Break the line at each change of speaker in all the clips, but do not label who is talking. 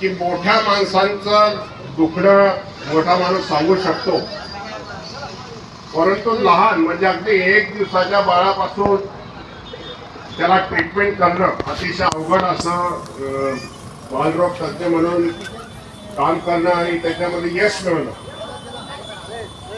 की मोठ्या माणसांचं दुखणं मोठा माणूस सांगू शकतो. परंतु लहान म्हणजे अगदी एक दिवसाच्या बाळापासून त्याला ट्रीटमेंट करणं अतिशय अवघड असं बालरोग तज्ज्ञ म्हणून काम करणं आणि त्याच्यामध्ये यश मिळवणं.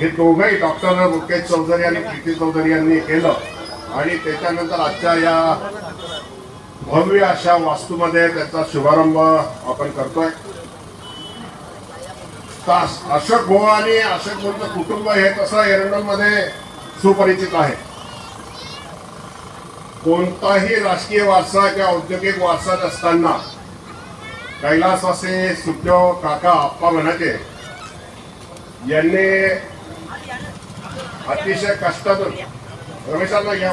हे दोघंही डॉक्टर मुकेश चौधरी आणि प्रीती चौधरी यांनी केलं. आणि त्याच्यानंतर आजच्या या भव्य अशा वास्तूमध्ये त्याचा शुभारंभ आपण करतोय. अशोक भाऊ आणि अशोक भाऊचं कुटुंब हे तसं एरंडोलमध्ये सुपरिचित आहे? कोणताही राजकीय वारसा किंवा औद्योगिक वारसा असताना कैलास असे सुखदेव काका आप्पा म्हणाचे यांनी अतिशय कष्टातून रमेशांना घ्या